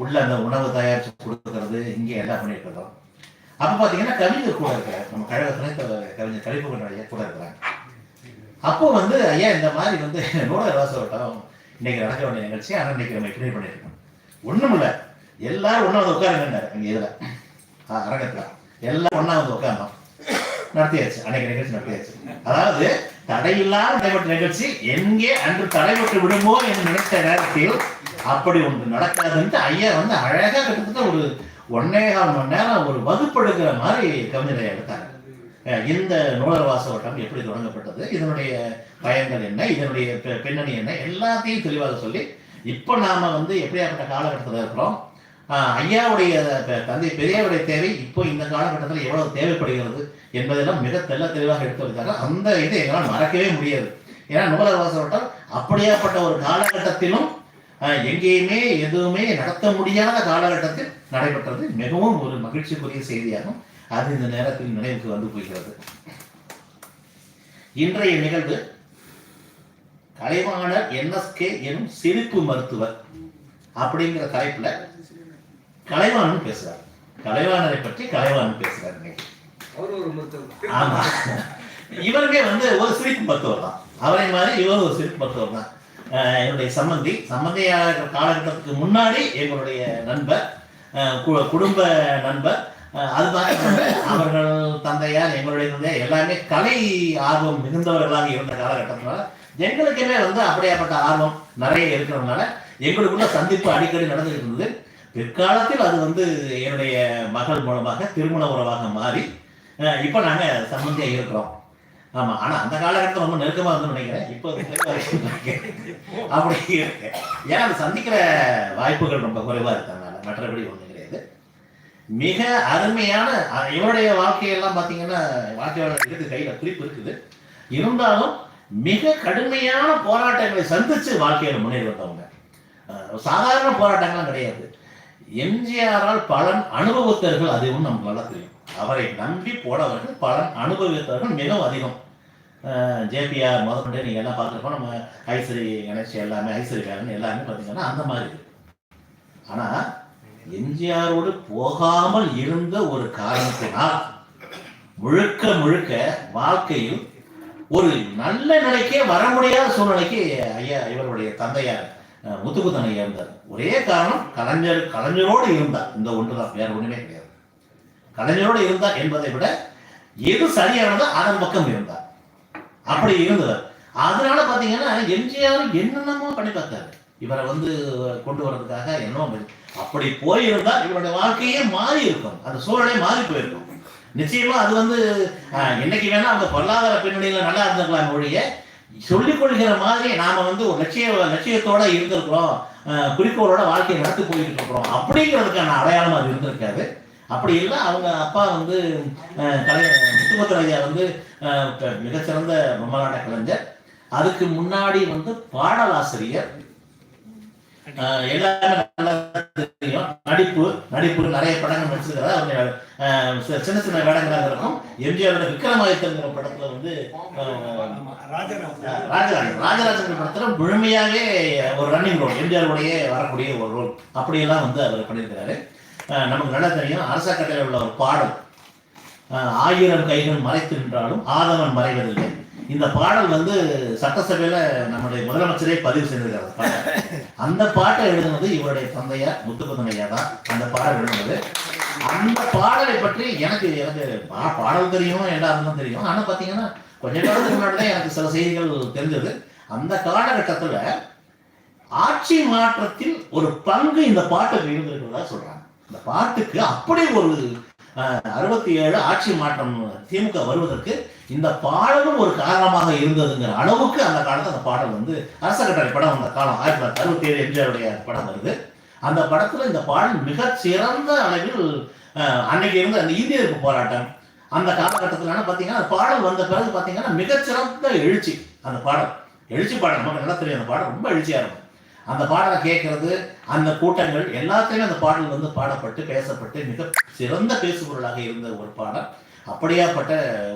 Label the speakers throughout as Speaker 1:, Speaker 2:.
Speaker 1: உள்ள அந்த உணவு தயாரிச்சு கொடுக்கறது இங்கே எல்லாம் பண்ணிட்டு இருக்கோம் அப்ப பாத்தீங்கன்னா கவிஞர் கூட இருக்கிறார் நம்ம கழக கவிஞர் கலிப்புகன் ஐயா கூட இருக்கிறாங்க அப்போ வந்து ஐயா இந்த மாதிரி வந்து நூலக வாசவட்டம் இன்னைக்கு நடக்க வேண்டிய நிகழ்ச்சி ஆனால் இன்னைக்கு நம்ம எப்படி பண்ணியிருக்கோம். ஒண்ணும் இல்ல. எல்லாரும் ஒண்ணா வந்து உட்காருங்கன்னாரு அங்க இதுல. ஆ, அரங்கத்துல. எல்லாம் ஒன்றா வந்து உட்காந்தோம் நடத்தியாச்சு. அன்னைக்கு நிகழ்ச்சி நடத்தியாச்சு. அதாவது தடையில்லாத நடைபெற்ற நிகழ்ச்சி எங்கே அன்று தடைபட்டு விடுமோ என்று நினைத்த நேரத்தில் அப்படி ஒன்று நடக்காதுன்ட்டு ஐயா வந்து அழகா கிட்டத்தட்ட ஒரு ஒன்னேகால் மணி நேரம் ஒரு வகுப்பெடுக்கிற மாதிரி கவிஞரை எடுத்தாங்க இந்த நூலர் வாசவட்டம் எப்படி தொடங்கப்பட்டது இதனுடைய பயன்கள் என்ன இதனுடைய பின்னணி என்ன எல்லாத்தையும் தெளிவாக சொல்லி இப்போ நாம வந்து எப்படியாப்பட்ட காலகட்டத்தில் இருக்கிறோம் ஐயாவுடைய தந்தை பெரியாருடைய தேவை இப்போ இந்த காலகட்டத்தில் எவ்வளவு தேவைப்படுகிறது என்பதெல்லாம் மிக தெள்ள தெளிவாக எடுத்து வைத்தாங்க அந்த இதை எங்களால் மறக்கவே முடியாது. ஏன்னா நூலர் வாசவட்டம் அப்படியாப்பட்ட ஒரு காலகட்டத்திலும் எங்கேயுமே எதுவுமே நடத்த முடியாத காலகட்டத்தில் நடைபெற்றது. மிகவும் ஒரு மகிழ்ச்சிக்குரிய செய்தியாகும். அது இந்த நேரத்தில் நினைவுக்கு வந்து போகிறது இன்றைய நிகழ்வு கலைவாணர் என்எஸ்கே எனும் சிரிப்பு மருத்துவர் அப்படிங்கிற தலைப்புல கலைவாணன் பேசுறார். கலைவாணரை பற்றி கலைவாணன் பேசுறார் இன்னைக்கு.
Speaker 2: அவர் ஒரு மருத்துவர்
Speaker 1: ஆமா. இவருமே வந்து ஒரு சிரிப்பு மருத்துவர் தான். அவரை மாதிரி இவர் ஒரு சிரிப்பு மருத்துவர் தான். என்னுடைய சம்பந்தி. சம்பந்தியாக காலகட்டத்துக்கு முன்னாடி எங்களுடைய நண்பர் குடும்ப நண்பர் அஹ் அது மாதிரி அவர்கள் தந்தையார் எங்களுடைய தந்தையார் எல்லாமே கலை ஆர்வம் மிகுந்தவர்களாக இருந்த காலகட்டத்தினால எங்களுக்குமே வந்து அப்படியாப்பட்ட ஆர்வம் நிறைய இருக்கிறதுனால எங்களுக்குள்ள சந்திப்பு அடிக்கடி நடந்துட்டு இருந்தது. பிற்காலத்தில் அது வந்து என்னுடைய மகள் மூலமாக திருமண உறவாக மாறி இப்போ நாங்கள் சம்மந்தியாக இருக்கிறோம். ஆமாம் ஆனால் அந்த காலகட்டத்தில் ரொம்ப நெருக்கமாக வந்து நினைக்கிறேன். இப்போ அப்படி இருக்கு. ஏன்னா அது சந்திக்கிற வாய்ப்புகள் ரொம்ப குறைவாக இருக்கிறதுனால மற்றபடி ஒன்றும் கிடையாது. மிக அருமையான இவருடைய வாழ்க்கையெல்லாம் பார்த்தீங்கன்னா வாழ்க்கையோட இருக்கு கையில் குறிப்பு இருக்குது. இருந்தாலும் மிக கடுமையான போராட்டங்களை சந்தித்து வாழ்க்கையில் முன்னேறி வந்தவங்க. சாதாரண போராட்டங்கள்லாம் கிடையாது. எம்ஜிஆரால் பலன் அனுபவித்தவர்கள் அதிகம் நமக்கு நல்லா தெரியும். அவரை நம்பி போனவர்கள் பலன் அனுபவித்தவர்கள் மிகவும் அதிகம். ஜேபிஆர் முதற்கொண்டு நீங்கள் எல்லாம் பார்த்துருப்போம். நம்ம ஐஸ்வரி கணேஷ் எல்லாமே ஐஸ்வரி காரன் எல்லாமே பார்த்தீங்கன்னா அந்த மாதிரி இருக்கு. ஆனா எம்ஜிஆரோடு போகாமல் இருந்த ஒரு காரணத்தினால் முழுக்க முழுக்க வாழ்க்கையில் ஒரு நல்ல நிலைக்கே வர முடியாத சூழ்நிலைக்கு ஐயா இவருடைய தந்தையார் முத்துக்குத்தன் ஐயா இருந்தார் ஒரே காரணம் கலைஞர் கலைஞரோடு இருந்தார். இந்த ஒன்றுதான் வேற ஒன்றுமே கிடையாது. கலைஞரோடு இருந்தார் என்பதை விட எது சரியானதோ அதன் பக்கம் இருந்தார். அப்படி இருந்தவர். அதனால பாத்தீங்கன்னா எம்ஜிஆர் என்னென்னமோ பண்ணி பார்த்தாரு. இவரை வந்து கொண்டு வர்றதுக்காக என்னமோ அப்படி போயிருந்தா இவருடைய வாழ்க்கையே மாறி இருக்கும். அந்த சூழலே மாறி போயிருக்கும். நிச்சயமா அது வந்து என்னைக்கு வேணா அந்த பொருளாதார பின்னணியில நல்லா இருந்திருக்கலாம் ஒழிய சொல்லிக் கொள்கிற மாதிரி நாம வந்து ஒரு லட்சிய லட்சியத்தோட இருந்திருக்கிறோம். குறிக்கோளோட வாழ்க்கையை நடத்தி போயிட்டு இருக்கிறோம் அப்படிங்கிறதுக்கான அடையாளம் அது இருந்திருக்காது. அப்படி இல்லை அவங்க அப்பா வந்து ஆஹ், கலை வந்து மிகச்சிறந்த பொம்மலாட்ட கலைஞர். அதுக்கு முன்னாடி வந்து பாடலாசிரியர். எல்லாமே நல்லா தெரியும். நடிப்பு நடிப்பு நிறைய படங்கள் நடிச்சிருக்கிறார் அவங்க சின்ன சின்ன வேடங்களாக இருக்கும். எம்ஜிஆரோட விக்ரமாதித்தங்கிற படத்துல வந்து
Speaker 2: ராஜராஜன்.
Speaker 1: ராஜராஜன். படத்துல முழுமையாவே ஒரு ரன்னிங் ரோல் எம்ஜிஆருடைய வரக்கூடிய ஒரு ரோல் அப்படியெல்லாம் வந்து அவர் பண்ணியிருக்கிறாரு. நமக்கு நல்லா தெரியும். அரச கட்டளை உள்ள ஒரு பாடல். ஆயிரம் கைகள் மறைத்து நின்றாலும் ஆதவன் மறைவதில்லை. இந்த பாடல் வந்து சட்டசபையில நம்முடைய முதலமைச்சரே பதிவு செய்திருக்காரு அந்த பாட்டை. அந்த பாட்டை எழுதுனது இவருடைய தந்தையா முத்துக்குத்தன் தான் அந்த பாடல் எழுதுனது. அந்த பாடலை பற்றி எனக்கு எனக்கு பாடல் தெரியும் எல்லாருக்கும் தெரியும். ஆனா பாத்தீங்கன்னா கொஞ்ச காலத்துக்கு முன்னாடி எனக்கு சில செய்திகள் தெரிஞ்சது. அந்த காலகட்டத்துல ஆட்சி மாற்றத்தில் ஒரு பங்கு இந்த பாட்டுக்கு இருந்திருக்கிறதா சொல்றாங்க. இந்த பாட்டுக்கு அப்படி ஒரு அறுபத்தி ஏழு ஆட்சி மாற்றம் திமுக வருவதற்கு இந்த பாடலும் ஒரு காரணமாக இருந்ததுங்கிற அளவுக்கு அந்த காலத்தில் அந்த பாடல் வந்து அரச கட்டளை படம் அந்த காலம் ஆயிரத்தி தொள்ளாயிரத்தி அறுபத்தி ஏழு எம்ஜிஆருடைய படம் வருது. அந்த படத்துல இந்த பாடல் மிக சிறந்த அளவில் அன்னைக்கு இருந்த அந்த இந்தியருக்கு போராட்டம். அந்த காலகட்டத்திலான பார்த்தீங்கன்னா அந்த பாடல் வந்த பிறகு பார்த்தீங்கன்னா மிகச்சிறந்த எழுச்சி அந்த பாடல். எழுச்சி பாடல் நமக்கு நல்லா தெரியும் அந்த பாடல் ரொம்ப எழுச்சியாக இருக்கும். அந்த பாடலை கேட்கறது அந்த கூட்டங்கள் எல்லாத்தையும் அந்த பாடல் வந்து பாடப்பட்டு பேசப்பட்டு மிக சிறந்த பேசுபொருளாக இருந்த ஒரு பாடல். அப்படியாப்பட்ட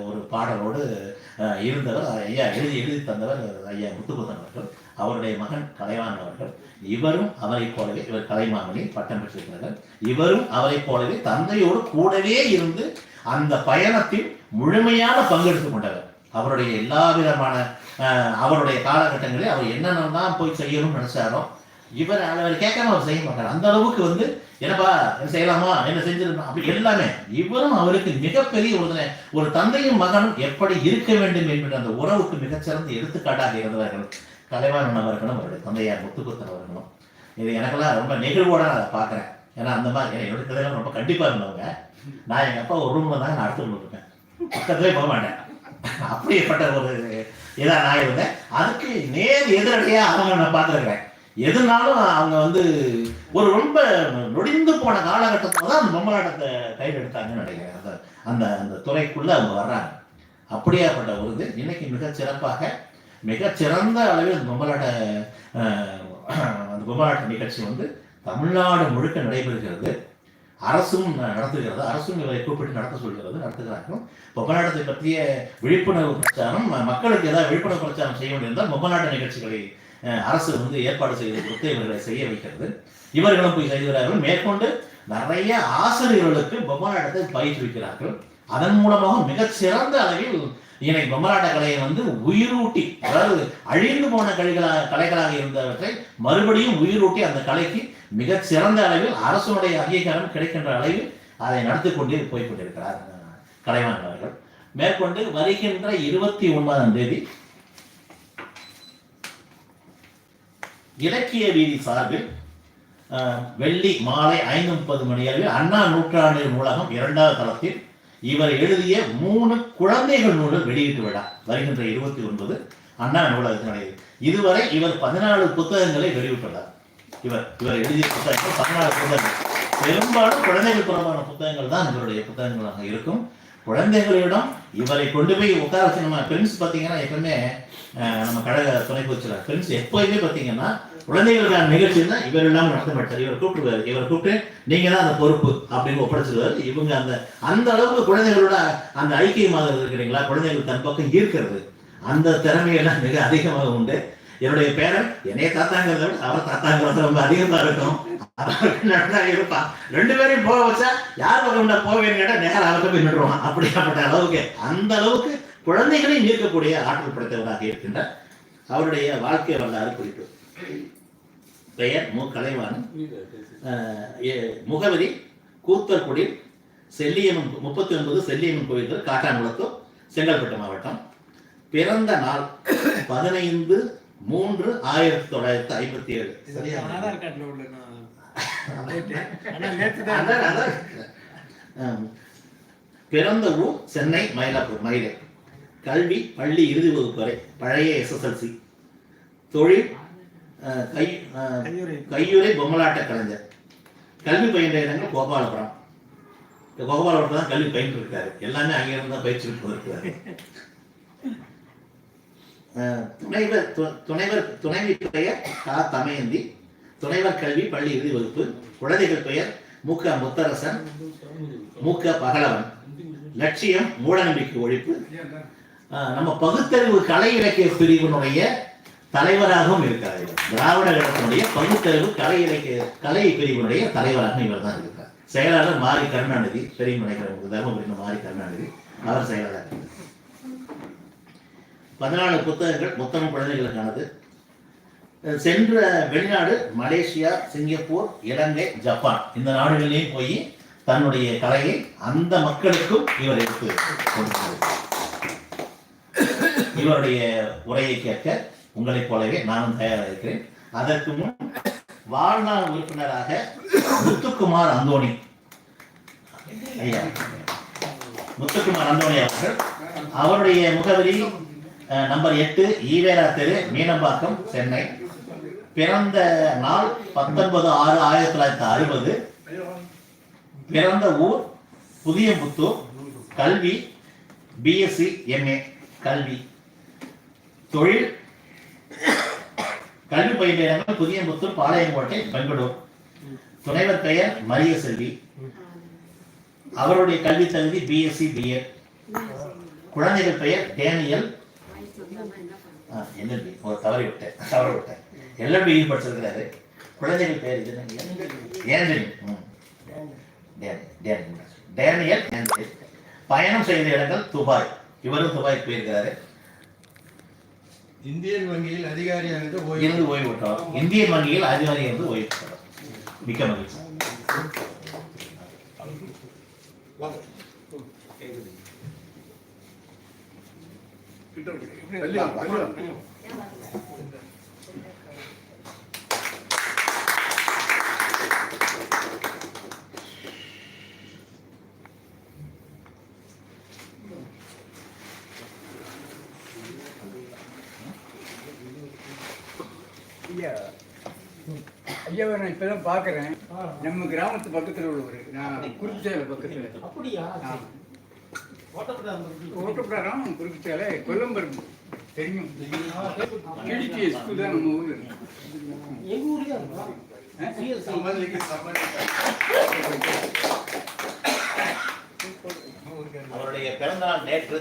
Speaker 1: ஒரு பாடலோடு இருந்தவர் ஐயா எழுதி எழுதி தந்தவர் ஐயா முத்துக்குத்தன் அவர்கள் அவருடைய மகன் கலைவாணன் அவர்கள். இவரும் அவரைப் போலவே இவர் கலைமாமணி பட்டம் பெற்றிருக்கிறார்கள். இவரும் அவரைப் போலவே தந்தையோடு கூடவே இருந்து அந்த பயணத்தில் முழுமையான பங்கெடுத்துக் கொண்டவர். அவருடைய எல்லா விதமான அவருடைய காலகட்டங்களில் அவர் என்னென்னலாம் போய் செய்யணும்னு நினைச்சாரோ இவர் அவர் கேட்காம அவர் செய்ய மாட்டார். அந்த அளவுக்கு வந்து என்னப்பா என்ன செய்யலாமா? என்ன செஞ்சிருக்கணும் அப்படி எல்லாமே. இவரும் அவருக்கு மிகப்பெரிய ஒரு ஒரு தந்தையும் மகனும் எப்படி இருக்க வேண்டும் என்கிற அந்த உறவுக்கு மிகச்சிறந்த எடுத்துக்காட்டாக இருந்தவர்கள் கலைவாணன் அவர்களும் அவருடைய தந்தையார் முத்துக்குத்தன் அவர்களும். இது எனக்கெல்லாம் ரொம்ப நெகிழ்வோட நான் அதை பார்க்குறேன். ஏன்னா அந்த மாதிரி ஏன்னா என்னோட கதையெல்லாம் ரொம்ப கண்டிப்பாக இருந்தவங்க. நான் எங்கள் அப்பா ஒரு ரூமில் தான் நான் அடுத்த இருப்பேன் பக்கத்துலேயே போக மாட்டேன். அப்படியேப்பட்ட ஒரு இதாக நான் இருந்தேன். அதுக்கு நேர் எதிரடியாக அவங்க நான் பார்த்துருக்கிறேன். எதுனாலும் அவங்க வந்து ஒரு ரொம்ப நொடிந்து போன காலகட்டத்தில் தான் அந்த பொம்மலாட்டத்தை கையில் எடுத்தாங்கன்னு நினைக்கிறேன். அந்த அந்த அந்த துறைக்குள்ளே அவங்க வர்றாங்க. அப்படியாப்பட்ட ஒரு இது. இன்னைக்கு மிக சிறப்பாக சிறந்த அளவில் அந்த பொம்மலாட்ட அந்த பொம்மலாட்ட நிகழ்ச்சி வந்து தமிழ்நாடு முழுக்க நடைபெறுகிறது. அரசும் நடத்துகிறது. அரசும் இவரை கூப்பிட்டு நடத்த சொல்கிறது நடத்துகிறார்கள். பொம்மநாட்டத்தை பற்றிய விழிப்புணர்வு பிரச்சாரம் மக்களுக்கு ஏதாவது விழிப்புணர்வு பிரச்சாரம் செய்ய வேண்டியிருந்தால் பொம்மநாட்ட நிகழ்ச்சிகளை அரசு வந்து ஏற்பாடு செய்து கொடுத்து இவர்களை செய்ய வைக்கிறது. இவர்களும் போய் செய்கிறார்கள் மேற்கொண்டு நிறைய ஆசிரியர்களுக்கு பொம்மலாட்டத்தை பயிற்றுவிக்கிறார்கள். அதன் மூலமாக மிகச்சிறந்த அளவில் இணை பொம்மலாட்ட கலையை வந்து உயிரூட்டி அதாவது அழிந்து போன கலைகளாக கலைகளாக இருந்தவற்றை மறுபடியும் உயிரூட்டி அந்த கலைக்கு மிகச் சிறந்த அளவில் அரசுடைய அங்கீகாரம் கிடைக்கின்ற அளவில் அதை நடத்தி கொண்டே போய் கொண்டிருக்கிறார் அவர்கள். மேற்கொண்டு வருகின்ற இருபத்தி ஒன்பதாம் தேதி இலக்கிய வீதி சார்பில் வெள்ளி மாலை ஐந்து முப்பது மணி அளவில் அண்ணா நூற்றாண்டு நூலகம் இரண்டாவது தளத்தில் இவர் எழுதிய மூணு குழந்தைகள் நூல்கள் வெளியீட்டு விழா வருகின்ற இருபத்தி ஒன்பது அண்ணா நூலகத்தில் நடைபெறும் இதுவரை இவர் பதினாலு புத்தகங்களை வெளியிட்டுள்ளார். இவர் இவர் எழுதிய புத்தகங்கள் பதினாலு புத்தகங்கள். பெரும்பாலும் குழந்தைகள் தொடர்பான புத்தகங்கள் தான் இவருடைய புத்தகங்களாக இருக்கும். குழந்தைகளிடம் இவரை கொண்டு போய் உட்கார வச்சு நம்ம ஃப்ரெண்ட்ஸ் பார்த்தீங்கன்னா எப்பவுமே நம்ம கழக துணை பொதுச்செயலாளர் ஃப்ரெண்ட்ஸ் எப்போயுமே பார்த்தீங்கன்னா குழந்தைகளுக்கான நிகழ்ச்சி தான் இவர் இல்லாமல் நடத்த மாட்டார். இவர் கூப்பிடுவார். இவர் கூப்பிட்டு நீங்க தான் அந்த பொறுப்பு அப்படின்னு ஒப்படைச்சிருவார். இவங்க அந்த அந்த அளவுக்கு குழந்தைகளோட அந்த ஐக்கியமாக இருக்கிறீங்களா குழந்தைகள் தன் பக்கம் ஈர்க்கிறது அந்த திறமையெல்லாம் மிக அதிகமாக உண்டு. என்னுடைய பேரன் என்னைய தாத்தாங்கிறத விட அவர் தாத்தாங்கிறது ரொம்ப அதிகமாக இருக்கும். இருப்பான் ரெண்டு பேரையும் போக வச்சா யார் பக்கம் போவேன்னு கேட்டா நேரம் அவர்கிட்ட போய் நின்றுவான் அப்படியாப்பட்ட அளவுக்கு அந்த அளவுக்கு குழந்தைகளையும் ஈர்க்கக்கூடிய ஆற்றல் படைத்தவராக இருக்கின்றார் அவருடைய வாழ்க்கை வரலாறு குறிப்பு. பெயர் மு. கலைவாணன். முகவரி கூத்தர்குடி செல்லியம்மன் முப்பத்தி ஒன்பது செல்லியம்மன் கோயில் காட்டாங்குளத்தூர் செங்கல்பட்டு மாவட்டம். பிறந்த நாள் பதினைந்து மூன்று ஆயிரத்தி தொள்ளாயிரத்தி ஐம்பத்தி ஏழு. சரியா? பிறந்த ஊர் சென்னை மயிலாப்பூர் மயிலை. கல்வி பள்ளி இறுதி வகுப்பு வரை பழைய எஸ்எஸ்எல்சி தொழில் கை
Speaker 2: கையுறை.
Speaker 1: பொம்மலாட்ட கலைஞர். கல்வி பயின்ற இடங்கள் கோபாலபுரம். கோபாலபுரத்தில் தான் கல்வி பயின்று இருக்காரு. எல்லாமே அங்கிருந்து தான் பயிற்சி போயிருக்காரு துணைவர் துணைவர் துணைவி பெயர் கா தமயந்தி. துணைவர் கல்வி பள்ளி இறுதி வகுப்பு குழந்தைகள் பெயர் மூக்க முத்தரசன் மூக்க பகலவன். லட்சியம் மூடநம்பிக்கை ஒழிப்பு. நம்ம பகுத்தறிவு கலை இலக்கிய பிரிவினுடைய தலைவராகவும் இருக்கிறார் இவர். திராவிட கழகத்தினுடைய பகுத்தறிவு கலை இலக்கிய கலை பிரிவினுடைய தலைவராகவும் இவர் தான் இருக்கிறார் செயலாளர் மாரி கருணாநிதி பெரிய நினைக்கிறவங்க தருமபுரி மாரி கருணாநிதி அவர் செயலாளர். பதினாலு புத்தகங்கள் மொத்தமும் குழந்தைகளுக்கானது. சென்ற வெளிநாடு மலேசியா சிங்கப்பூர் இலங்கை ஜப்பான். இந்த நாடுகளிலேயும் போய் தன்னுடைய கலையை அந்த மக்களுக்கும் இவர் எடுத்து கொடுக்கிறார். இவருடைய உரையை கேட்க உங்களைப் போலவே நானும் தயாராக இருக்கிறேன். அதற்கு முன் வாழ்நாள் உறுப்பினராக முத்துக்குமார் அந்தோணி. ஐயா முத்துக்குமார் அந்தோணி அவர்கள். அவருடைய முகவரி நம்பர் எட்டு ஈவேரா தெரு மீனம்பாக்கம் சென்னை. பிறந்த நாள் பத்தொன்பது ஆறு ஆயிரத்தி தொள்ளாயிரத்தி அறுபது. பிறந்த ஊர் புதியபுத்தூர் கல்வி பிஎஸ்சி எம்ஏ கல்வி. தொழில் கல்வி பயின்ற இடங்கள் புதியபுத்தூர் பாளையங்கோட்டை பெங்களூர். துணைவர் பெயர் மரிய செல்வி அவருடைய கல்வி தகுதி பிஎஸ்சி பிஎட் குழந்தைகள் பெயர் டேனியல். எல்எல்பி ஒரு தவறி விட்டேன் தவற விட்டேன். எல்எல்பி படிச்சிருக்கிறாரு. குழந்தைகள் பேர் இது என்னங்க ஏஞ்சலி ம். டேன் டேன் டேனியல் பயணம் செய்த இடங்கள் துபாய். இவரும் துபாய் போயிருக்கிறாரு.
Speaker 2: இந்தியன் வங்கியில் அதிகாரியாக ஓய்வு
Speaker 1: இருந்து ஓய்வு விட்டோம் இந்திய வங்கியில் அதிகாரி இருந்து ஓய்வு பெற்றோம் மிக்க மகிழ்ச்சி.
Speaker 3: ஐயா ஐயாவை நான் இப்பதான் பார்க்கறேன். நம்ம கிராமத்து பக்கத்துல உள்ளவர். நான் குறிப்பிச்சாலை பக்கத்துல.
Speaker 2: அப்படியா?
Speaker 3: ஓட்டப்பிடாரம் குறிப்பிச்சாலை கொல்லம்பரம் தெரியும். கிழிச்சி ஸ்கூல் தான் நம்ம ஊர்ல.
Speaker 2: எங்க ஊர்லயா இருக்கா
Speaker 3: ஆ?
Speaker 2: சம்மதிக்கு
Speaker 1: அவருடைய பிறந்தநாள் நேற்று.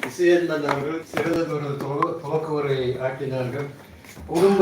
Speaker 2: விசயந்தன் அவர்கள் சிறந்த ஒரு துவக்க உரை ஆற்றினார்கள் குடும்ப